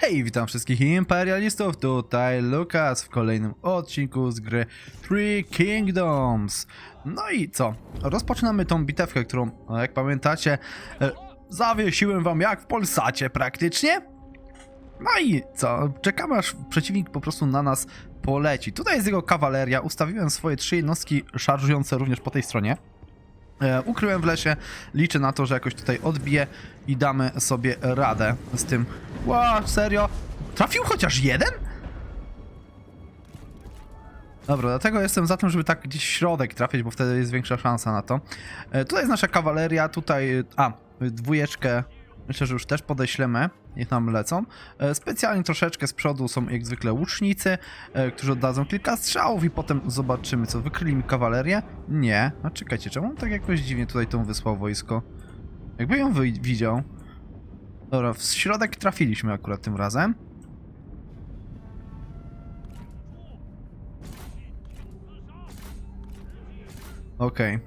Hej, witam wszystkich imperialistów, tutaj Lukas w kolejnym odcinku z gry Three Kingdoms. No i co? Rozpoczynamy tą bitewkę, którą, no, jak pamiętacie, e, zawiesiłem wam jak w Polsacie praktycznie. No i co? Czekamy aż przeciwnik po prostu na nas poleci. Tutaj jest jego kawaleria, ustawiłem swoje trzy jednostki szarżujące również po tej stronie. E, ukryłem w lesie, liczę na to, że jakoś tutaj odbiję i damy sobie radę z tym. Ła, serio? Trafił chociaż jeden? Dobra, dlatego jestem za tym, żeby tak gdzieś w środek trafić, bo wtedy jest większa szansa na to. E, tutaj jest nasza kawaleria, tutaj... A, dwójeczkę myślę, że już też podeślemy, niech nam lecą. E, Specjalnie troszeczkę z przodu są jak zwykle łucznicy, e, którzy oddadzą kilka strzałów i potem zobaczymy co. Wykryli mi kawalerię? Nie. A czekajcie, czemu tak jakoś dziwnie tutaj tą wysłał wojsko? Jakby ją widział. Dobra, w środek trafiliśmy akurat tym razem. Okej.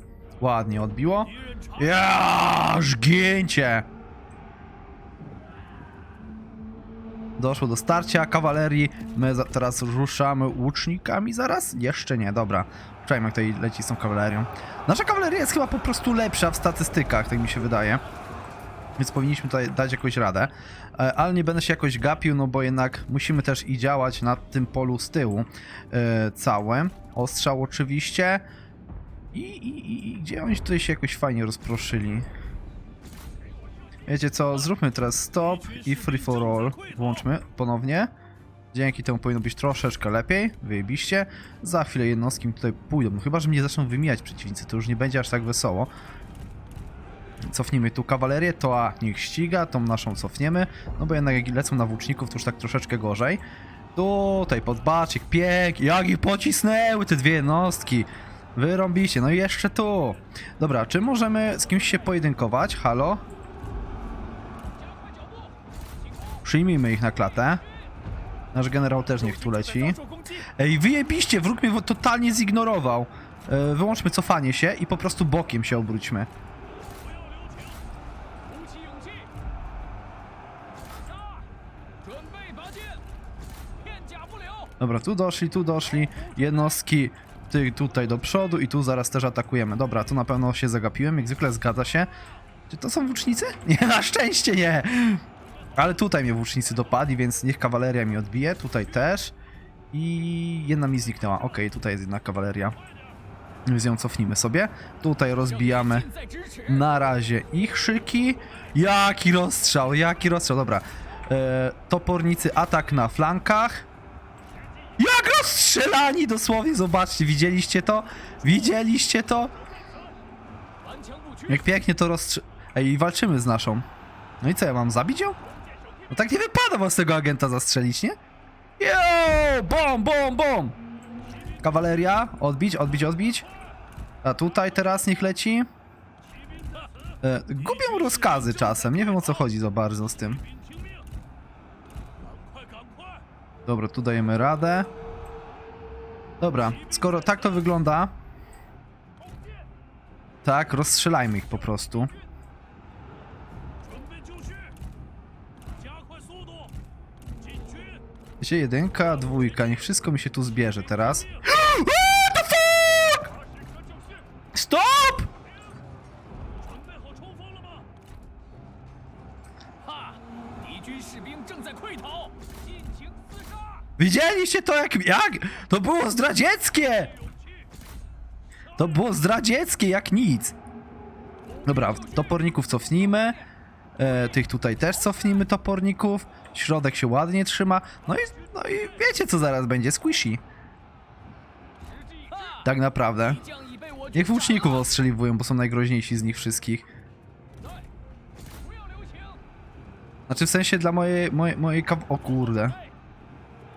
Ładnie odbiło. Ja, żgięcie! Doszło do starcia kawalerii. My za, teraz ruszamy łucznikami zaraz? Jeszcze nie, dobra. Czekajmy, jak tutaj leci z tą kawalerią. Nasza kawaleria jest chyba po prostu lepsza w statystykach, tak mi się wydaje. Więc powinniśmy tutaj dać jakąś radę. E, Ale nie będę się jakoś gapił, no bo jednak musimy też i działać na tym polu z tyłu e, całe. Ostrzał oczywiście. I, i, I gdzie oni tutaj się jakoś fajnie rozproszyli? Wiecie co, zróbmy teraz stop i free for all. Włączmy ponownie. Dzięki temu powinno być troszeczkę lepiej. Wyjebiście. Za chwilę jednostki tutaj pójdą. No chyba, że mnie zaczną wymijać przeciwnicy, to już nie będzie aż tak wesoło. Cofnijmy tu kawalerię, to a niech ściga, tą naszą cofniemy. No bo jednak jak lecą na włóczników, to już tak troszeczkę gorzej. Tutaj podbaczyk, pięk, jak ich pocisnęły te dwie jednostki. Wyrąbicie, no i jeszcze tu. Dobra, czy możemy z kimś się pojedynkować? Halo? Przyjmijmy ich na klatę. Nasz generał też niech tu leci. Ej, wyjebiście! Wróg mnie totalnie zignorował. E, wyłączmy cofanie się i po prostu bokiem się obróćmy. Dobra, tu doszli, tu doszli. Jednostki tych tutaj do przodu i tu zaraz też atakujemy. Dobra, tu na pewno się zagapiłem, jak zwykle zgadza się. Czy to są włócznicy? Nie, na szczęście nie! Ale tutaj mnie włócznicy dopadli, więc niech kawaleria mi odbije. Tutaj też. I jedna mi zniknęła. Ok, tutaj jest jedna kawaleria. Więc ją cofnijmy sobie. Tutaj rozbijamy na razie ich szyki. Jaki rozstrzał, jaki rozstrzał. Dobra. E, topornicy atak na flankach. Jak rozstrzelani dosłownie, zobaczcie, widzieliście to? Widzieliście to? Jak pięknie to rozstrz... Ej, walczymy z naszą. No i co, ja mam zabić ją? No tak nie wypada was tego agenta zastrzelić, nie? Yo! Bom, bom, bom! Kawaleria, odbić, odbić, odbić. A tutaj teraz niech leci. E, gubią rozkazy czasem, nie wiem o co chodzi za bardzo z tym. Dobra, tu dajemy radę. Dobra, skoro tak to wygląda... Tak, rozstrzelajmy ich po prostu. Gdzie jedynka, dwójka, niech wszystko mi się tu zbierze teraz. What the fuck? Stop! Widzieliście to jak, jak? To było zdradzieckie! To było zdradzieckie jak nic. Dobra, toporników cofnijmy e, tych tutaj też cofnijmy toporników, środek się ładnie trzyma, no i, no i wiecie co zaraz będzie, squishy. Tak naprawdę. Niech włóczników ostrzeliwują, bo są najgroźniejsi z nich wszystkich. Znaczy w sensie dla mojej, mojej, mojej kaw... O kurde.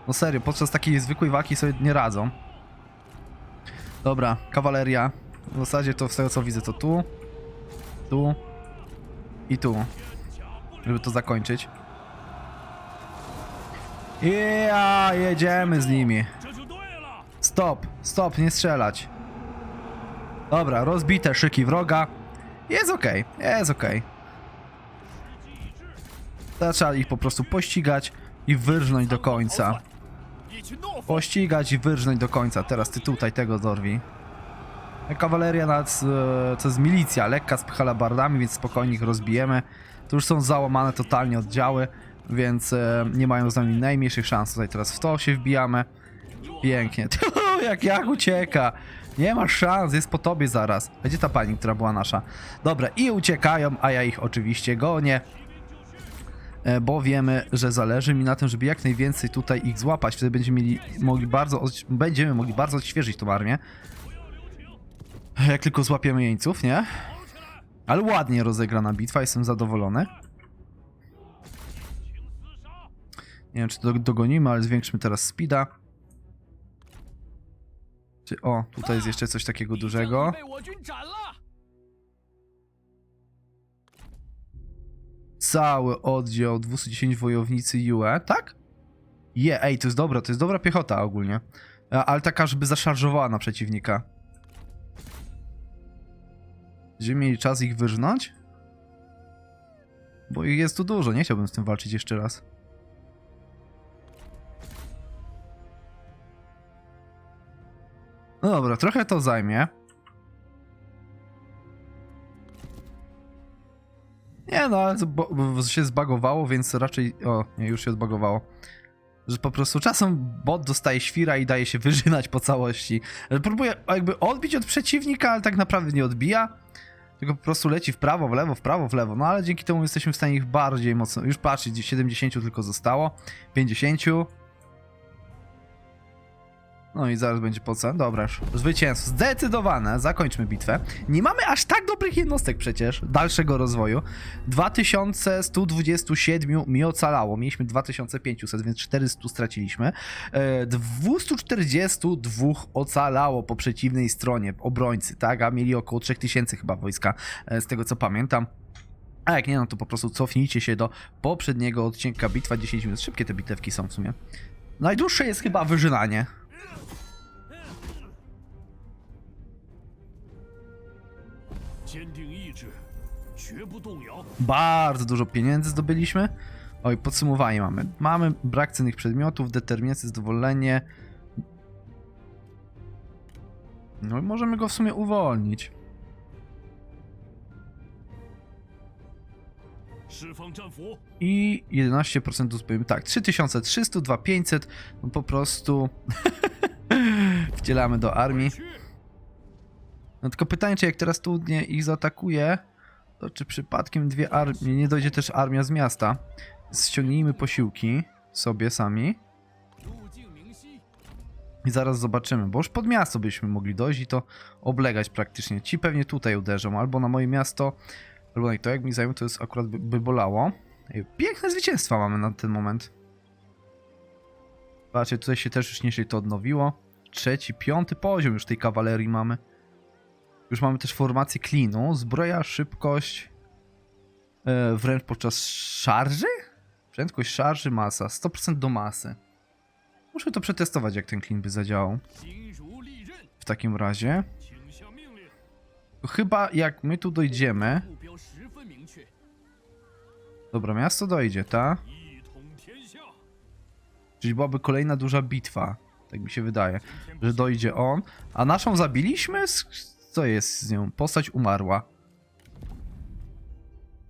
No serio, podczas takiej zwykłej walki sobie nie radzą. Dobra, kawaleria. W zasadzie to z tego co widzę to tu. Tu. I tu. Żeby to zakończyć. Ja, jedziemy z nimi. Stop, stop, nie strzelać. Dobra, rozbite szyki wroga. Jest ok, jest ok. Trzeba ich po prostu pościgać i wyrżnąć do końca. Pościgać i wyrżnąć do końca. Teraz ty tutaj tego dorwi. Kawaleria nad, e, to jest milicja, lekka z halabardami, więc spokojnie ich rozbijemy. To już są załamane totalnie oddziały, więc e, nie mają z nami najmniejszych szans. Tutaj teraz w to się wbijamy. Pięknie. jak jak ucieka. Nie masz szans, jest po tobie zaraz. A Gdzie ta pani, która była nasza? Dobra, i uciekają, a ja ich oczywiście gonię. E, Bo wiemy, że zależy mi na tym, żeby jak najwięcej tutaj ich złapać. Wtedy będziemy mieli, mogli bardzo, będziemy mogli bardzo odświeżyć tą armię. Jak tylko złapiemy jeńców, nie? Ale ładnie rozegrana bitwa, jestem zadowolony. Nie wiem, czy to dogonimy, ale zwiększmy teraz speeda. Czy, o, tutaj jest jeszcze coś takiego dużego. Cały oddział 210 wojownicy UE, tak? Je, yeah, ej, to jest dobra, to jest dobra piechota ogólnie. E, ale taka, żeby zaszarżowała na przeciwnika. Będziemy mieli czas ich wyrżnąć? Bo ich jest tu dużo, nie chciałbym z tym walczyć jeszcze raz. No dobra, trochę to zajmie. Nie no, ale się zbagowało, więc raczej... O, nie, już się zbagowało. Że po prostu czasem bot dostaje świra i daje się wyżynać po całości. Że Próbuje jakby odbić od przeciwnika, ale tak naprawdę nie odbija. Tylko po prostu leci w prawo, w lewo, w prawo, w lewo. No ale dzięki temu jesteśmy w stanie ich bardziej mocno... Już patrzcie, 70 tylko zostało. 50. No i zaraz będzie poca. Dobra, już. Zwycięstwo. Zdecydowane. Zakończmy bitwę. Nie mamy aż tak dobrych jednostek przecież dalszego rozwoju. 2127 mi ocalało. Mieliśmy 2500, więc 400 straciliśmy. E, 242 ocalało po przeciwnej stronie, obrońcy, tak? A mieli około 3000 chyba wojska, e, z tego co pamiętam. A jak nie, no to po prostu cofnijcie się do poprzedniego odcinka Bitwa 10 minut. Szybkie te bitewki są w sumie. Najdłuższe jest chyba wyżynanie. Bardzo dużo pieniędzy zdobyliśmy. Oj, podsumowanie mamy. Mamy brak cennych przedmiotów, determinację, zadowolenie. No i możemy go w sumie uwolnić. I 11% uzbrojenia. Tak, 3300, 2500. No po prostu wcielamy do armii. No tylko pytanie, czy jak teraz trudnie ich zaatakuje, to czy przypadkiem dwie armie, nie dojdzie też armia z miasta. Ściągnijmy posiłki sobie sami. I zaraz zobaczymy, bo już pod miasto byśmy mogli dojść i to oblegać praktycznie. Ci pewnie tutaj uderzą, albo na moje miasto, Albo to jak mi zajmie, to jest akurat by, by bolało. Piękne zwycięstwa mamy na ten moment. Patrzcie, tutaj się też już nieźle to odnowiło. Trzeci, piąty poziom już tej kawalerii mamy. Już mamy też formację klinu, zbroja, szybkość, yy, wręcz podczas szarży? Prędkość szarży, masa, 100% do masy. Muszę to przetestować, jak ten klin by zadziałał. W takim razie... Chyba jak my tu dojdziemy, Dobra, miasto dojdzie, ta? Czyli byłaby kolejna duża bitwa. Tak mi się wydaje, że dojdzie on. A naszą zabiliśmy? Co jest z nią? Postać umarła.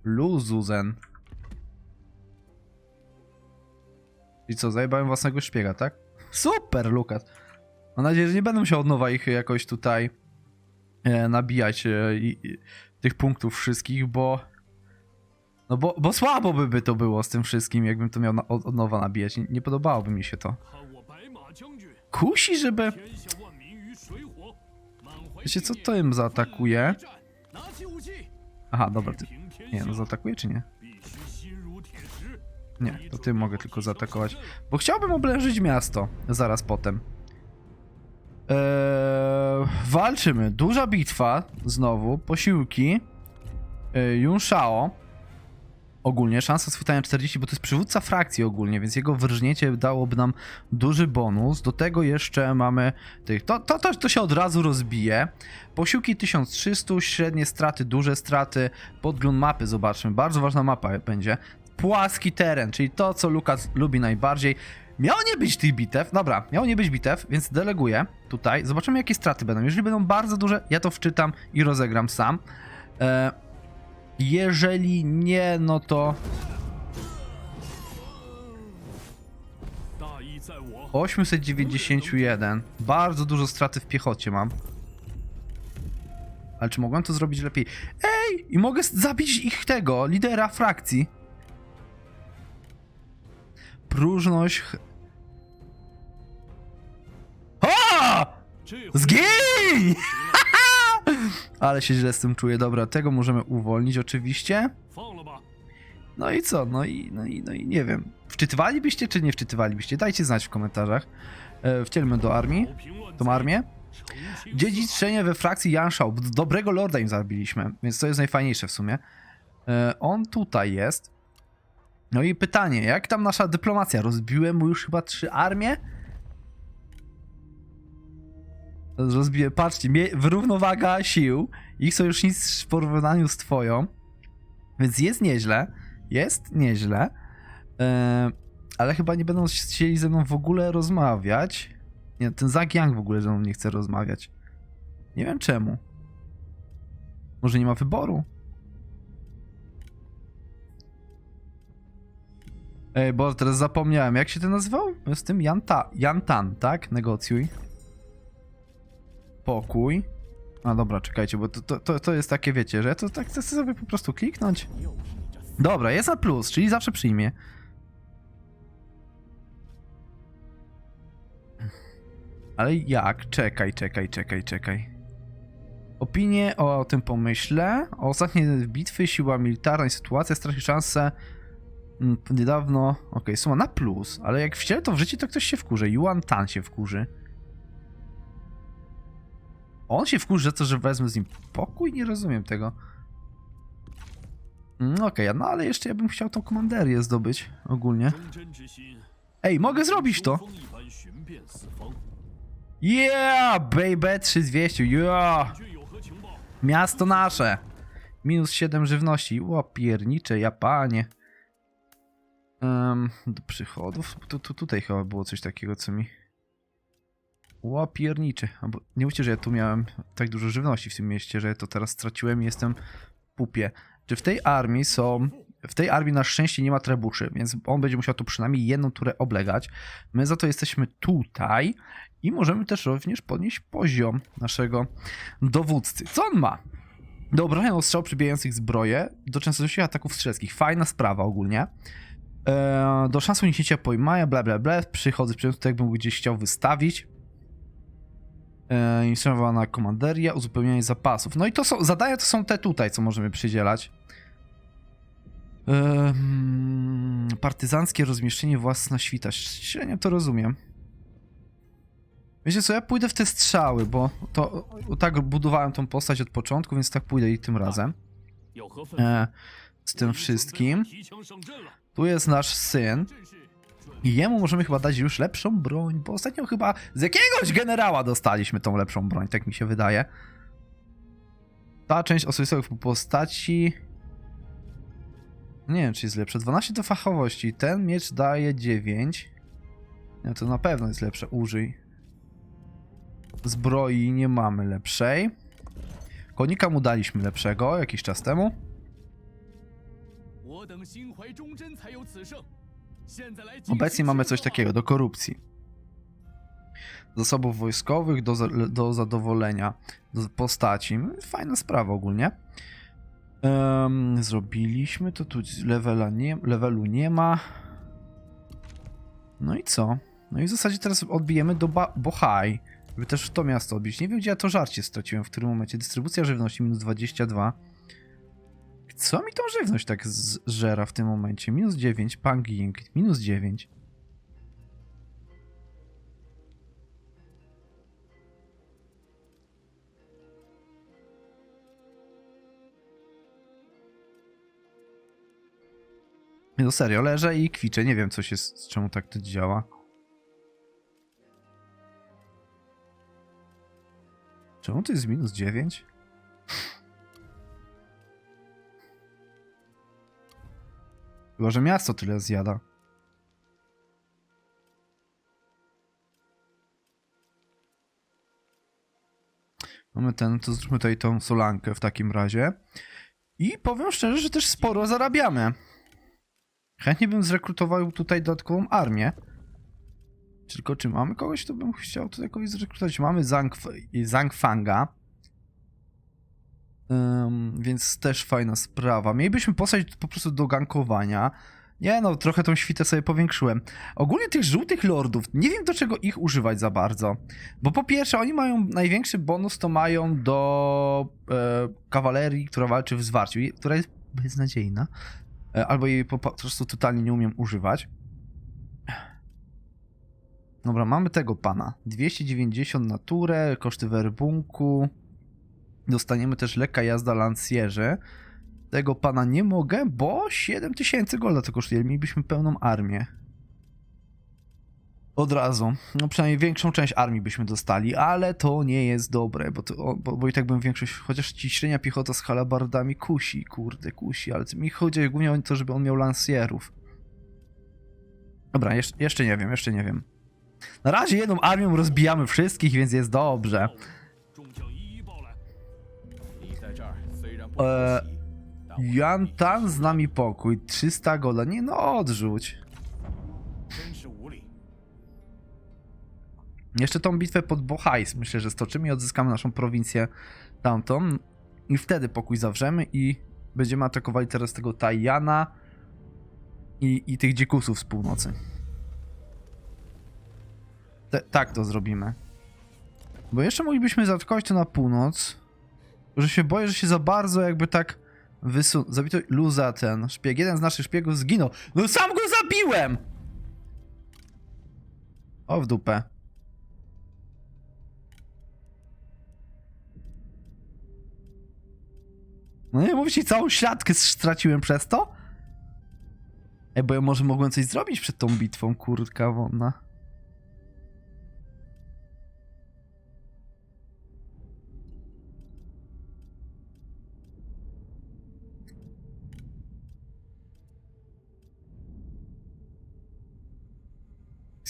Luzuzen. I co, zajebałem własnego szpiega, tak? Super, Lukas. Mam nadzieję, że nie będę musiał od nowa ich jakoś tutaj e, nabijać e, i, tych punktów wszystkich, bo. No bo, bo słabo by, by to było z tym wszystkim, jakbym to miał na, od, od nowa nabijać. Nie, nie podobałoby mi się to. Kusi, żeby. Wiecie, co to im zaatakuje? Aha, dobra, ty... Nie, no zaatakuje czy nie? Nie, to ty mogę tylko zaatakować. Bo chciałbym oblężyć miasto zaraz potem. Eee, walczymy. Duża bitwa. Znowu. Posiłki. Eee, Yun Shao. Ogólnie szansa schwytania 40, bo to jest przywódca frakcji ogólnie, więc jego wyrżnięcie dałoby nam duży bonus. Do tego jeszcze mamy tych. To, to, to, to się od razu rozbije. Posiłki 1300, średnie straty, duże straty. Podgląd mapy zobaczmy. Bardzo ważna mapa będzie. płaski teren, czyli to, co Lukas lubi najbardziej. Miało nie być tych bitew, dobra, miało nie być bitew, więc deleguję tutaj. Zobaczymy, jakie straty będą. Jeżeli będą bardzo duże, ja to wczytam i rozegram sam. E, jeżeli nie, no to... 891. Bardzo dużo straty w piechocie mam. Ale czy mogłem to zrobić lepiej? Ej! I mogę zabić ich tego, lidera frakcji. Próżność... O! Zgiń! Ale się źle z tym czuję. Dobra, tego możemy uwolnić oczywiście. No i co? No i, no i, no i nie wiem. Wczytywalibyście czy nie wczytywalibyście? Dajcie znać w komentarzach. E, wcielmy do armii. Tą armię. Dziedziczenie we frakcji Janszał. Dobrego lorda im zabiliśmy, więc to jest najfajniejsze w sumie. E, on tutaj jest. No i pytanie, jak tam nasza dyplomacja? Rozbiłem mu już chyba trzy armie? Rozbiję, patrzcie, mie- równowaga sił. Ich sojusznicy w porównaniu z twoją. Więc jest nieźle. Jest nieźle. E, ale chyba nie będą chcieli ze mną w ogóle rozmawiać. Nie, ten Zag Yang w ogóle ze mną nie chce rozmawiać. Nie wiem czemu. Może nie ma wyboru? Ej, bo teraz zapomniałem, jak się to nazywał? Z tym Janta, Jantan, tak? Negocjuj. Pokój. A dobra, czekajcie, bo to, to, to, to jest takie, wiecie, że ja to tak chcę sobie po prostu kliknąć. Dobra, jest na plus, czyli zawsze przyjmie. Ale jak? Czekaj, czekaj, czekaj, czekaj. Opinie o tym pomyśle. O ostatniej bitwy, siła militarna i sytuacja straci szansę. Mm, niedawno, okej, okay, suma na plus, ale jak wcielę to w życie, to ktoś się wkurzy. Yuan Tan się wkurzy. On się wkurzy za to, że wezmę z nim pokój? Nie rozumiem tego. Mm, okej, okay, no ale jeszcze ja bym chciał tą komanderię zdobyć ogólnie. Ej, mogę zrobić to! Yeah, baby, 3200, yeah! Miasto nasze! Minus 7 żywności, łopiernicze Japanie. Um, do przychodów. Tu, tu, tutaj chyba było coś takiego, co mi... Ło, piernicze. Albo, nie mówcie, że ja tu miałem tak dużo żywności w tym mieście, że to teraz straciłem i jestem w pupie. Czy w tej armii są... W tej armii na szczęście nie ma trebuszy, więc on będzie musiał tu przynajmniej jedną turę oblegać. My za to jesteśmy tutaj i możemy też również podnieść poziom naszego dowódcy. Co on ma? Do obrażenia ostrzał przybijających zbroję, do częstotliwości ataków strzelskich. Fajna sprawa ogólnie. E, do szansy uniknięcia pojmania, bla bla bla. Przychodzę przez to, jakbym gdzieś chciał wystawić. E, Instruowana komanderia, uzupełnianie zapasów. No i to są, zadania to są te tutaj, co możemy przydzielać. E, hmm, partyzanckie rozmieszczenie własna świta. Średnio to rozumiem. Wiecie co, ja pójdę w te strzały, bo to tak budowałem tą postać od początku, więc tak pójdę i tym razem. Tak. E, z tym wszystkim. Tu jest nasz syn. I jemu możemy chyba dać już lepszą broń, bo ostatnio chyba z jakiegoś generała dostaliśmy tą lepszą broń, tak mi się wydaje. Ta część osobistych postaci... Nie wiem, czy jest lepsze. 12 do fachowości. Ten miecz daje 9. Nie, to na pewno jest lepsze. Użyj. Zbroi nie mamy lepszej. Konika mu daliśmy lepszego jakiś czas temu. Obecnie mamy 行 coś 动 takiego, do korupcji. Zasobów wojskowych do, do zadowolenia, do postaci. Fajna sprawa ogólnie. Em, zrobiliśmy to, tu levela nie, levelu nie ma. No i co? No i w zasadzie teraz odbijemy do ba Bohai, żeby też w to miasto odbić. Nie wiem, gdzie ja to żarcie straciłem, w którym momencie. Dystrybucja żywności minus 22. Co mi tą żywność tak zżera w tym momencie? Minus 9, Panging, minus 9. No serio, leżę i kwiczę, nie wiem co się, z czemu tak to działa. Czemu to jest minus 9? Chyba, że miasto tyle zjada. Mamy ten, to zróbmy tutaj tą solankę w takim razie. I powiem szczerze, że też sporo zarabiamy. Chętnie bym zrekrutował tutaj dodatkową armię. Tylko czy mamy kogoś, kto bym chciał tutaj kogoś zrekrutować? Mamy Zhang, Ym, więc też fajna sprawa. Mielibyśmy postać po prostu do gankowania. Nie no, trochę tą świtę sobie powiększyłem. Ogólnie tych żółtych lordów, nie wiem do czego ich używać za bardzo. Bo po pierwsze, oni mają największy bonus, to mają do e, kawalerii, która walczy w zwarciu, która jest beznadziejna. E, albo jej po, po prostu totalnie nie umiem używać. Dobra, mamy tego pana. 290 naturę, koszty werbunku. Dostaniemy też lekka jazda lancjerzy. Tego pana nie mogę, bo 7000 golda to kosztuje. Mielibyśmy pełną armię. Od razu. No przynajmniej większą część armii byśmy dostali, ale to nie jest dobre, bo, to, bo, bo i tak bym większość, chociaż ci średnia piechota z halabardami kusi, kurde, kusi, ale mi chodzi głównie o to, żeby on miał lansjerów. Dobra, jeszcze, jeszcze nie wiem, jeszcze nie wiem. Na razie jedną armią rozbijamy wszystkich, więc jest dobrze. E, Tan z nami pokój. 300 gola. Nie no, odrzuć. Jeszcze tą bitwę pod Bohais myślę, że stoczymy i odzyskamy naszą prowincję tamtą. I wtedy pokój zawrzemy i będziemy atakowali teraz tego Tajana i, i tych dzikusów z północy. Te, tak to zrobimy. Bo jeszcze moglibyśmy zaatakować to na północ. Że się boję, że się za bardzo jakby tak wysu... Zabito Luza ten szpieg. Jeden z naszych szpiegów zginął. No sam go zabiłem! O w dupę. No nie, mówię ci, całą siatkę straciłem przez to? Ej, bo ja może mogłem coś zrobić przed tą bitwą, kurtka wonna.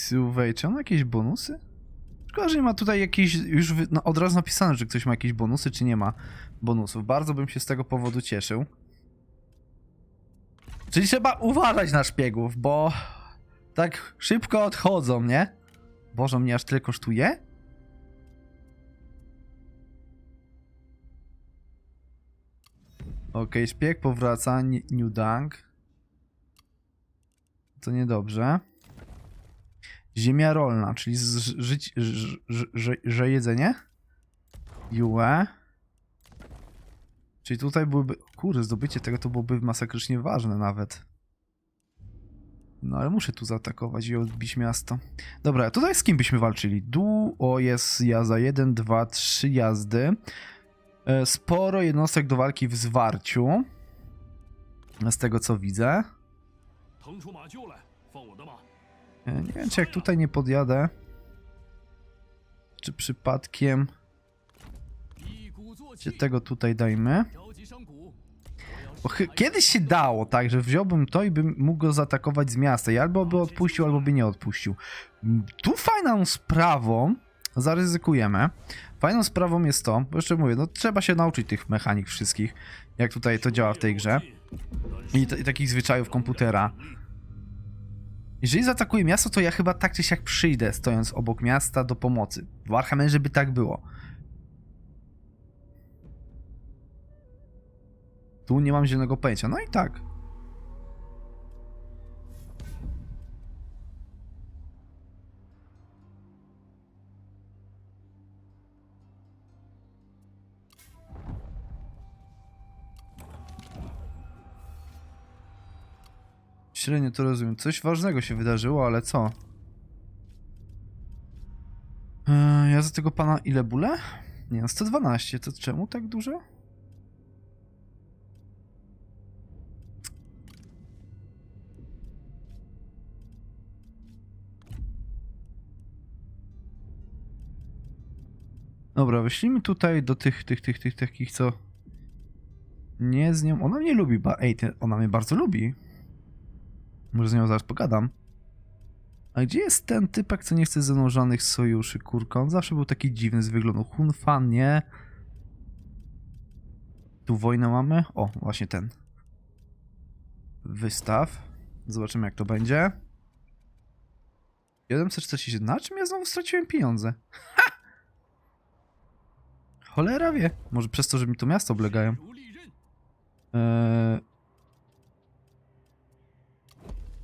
Suwej, czy on ma jakieś bonusy? Szkoda, że nie ma tutaj jakiejś, już no, od razu napisane, że ktoś ma jakieś bonusy, czy nie ma bonusów. Bardzo bym się z tego powodu cieszył. Czyli trzeba uważać na szpiegów, bo tak szybko odchodzą, nie? Boże, mnie aż tyle kosztuje? Okej, szpieg powraca, New Dang. To niedobrze. Ziemia rolna, czyli z, żyć, ż, ż, że, że jedzenie? Jue. Czyli tutaj byłyby... Kurde, zdobycie tego to byłoby masakrycznie ważne nawet. No ale muszę tu zaatakować i odbić miasto. Dobra, tutaj z kim byśmy walczyli? Du, o jest jazda 1, 2, 3 jazdy. E, Sporo jednostek do walki w zwarciu. Z tego co widzę. 腾出马厩来，放我的马。 Nie wiem, czy jak tutaj nie podjadę. Czy przypadkiem. Czy tego tutaj dajmy? Kiedyś się dało tak, że wziąłbym to i bym mógł go zaatakować z miasta i albo by odpuścił, albo by nie odpuścił. Tu fajną sprawą zaryzykujemy. Fajną sprawą jest to, bo jeszcze mówię, no trzeba się nauczyć tych mechanik wszystkich, jak tutaj to działa w tej grze i, i takich zwyczajów komputera. Jeżeli zaatakuję miasto, to ja chyba tak czy siak przyjdę, stojąc obok miasta do pomocy. W Warhammerze by tak było. Tu nie mam zielonego pojęcia. No i tak. Średnio to rozumiem. Coś ważnego się wydarzyło, ale co? Eee, ja za tego pana ile bóle? Nie, no 112. To czemu tak dużo? Dobra, wyślijmy tutaj do tych, tych, tych, tych takich, co nie z nią. Ona mnie lubi, ba... Ej, ona mnie bardzo lubi. Może z nią zaraz pogadam. A gdzie jest ten typak, co nie chce ze mną żadnych sojuszy, kurką? Zawsze był taki dziwny z wyglądu. Hunfa, nie? Tu wojnę mamy? O, właśnie ten. Wystaw. Zobaczymy, jak to będzie. 747. Na czym ja znowu straciłem pieniądze? Ha! Cholera wie. Może przez to, że mi to miasto oblegają. Eee,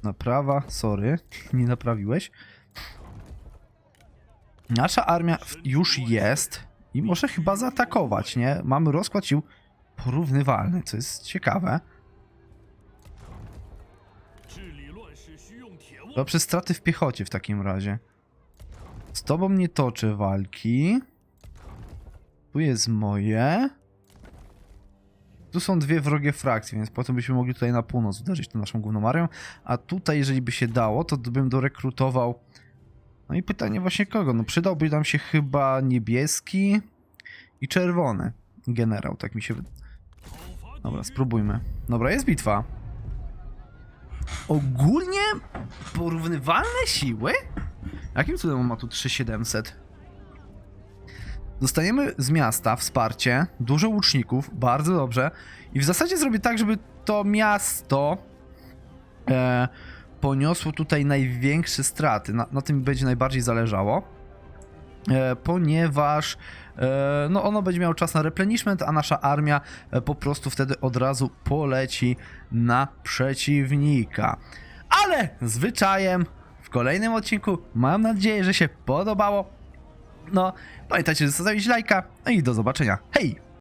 Naprawa, sorry, nie naprawiłeś. Nasza armia już jest i może chyba zaatakować, nie? Mamy rozkład sił porównywalny, co jest ciekawe. To przez straty w piechocie w takim razie. Z tobą nie toczę walki. Tu jest moje. Tu są dwie wrogie frakcje, więc potem byśmy mogli tutaj na północ uderzyć tą naszą główną marią. A tutaj, jeżeli by się dało, to bym dorekrutował... No i pytanie właśnie kogo? No przydałby nam się chyba niebieski i czerwony generał, tak mi się wydaje. Dobra, spróbujmy. Dobra, jest bitwa. Ogólnie porównywalne siły? Jakim cudem on ma tu 3700? Dostajemy z miasta wsparcie, dużo łuczników, bardzo dobrze. I w zasadzie zrobię tak, żeby to miasto e, poniosło tutaj największe straty. Na, na tym będzie najbardziej zależało. E, ponieważ e, no ono będzie miało czas na replenishment, a nasza armia e, po prostu wtedy od razu poleci na przeciwnika. Ale zwyczajem w kolejnym odcinku mam nadzieję, że się podobało. No, pamiętajcie, zostawić lajka. No i do zobaczenia. Hej!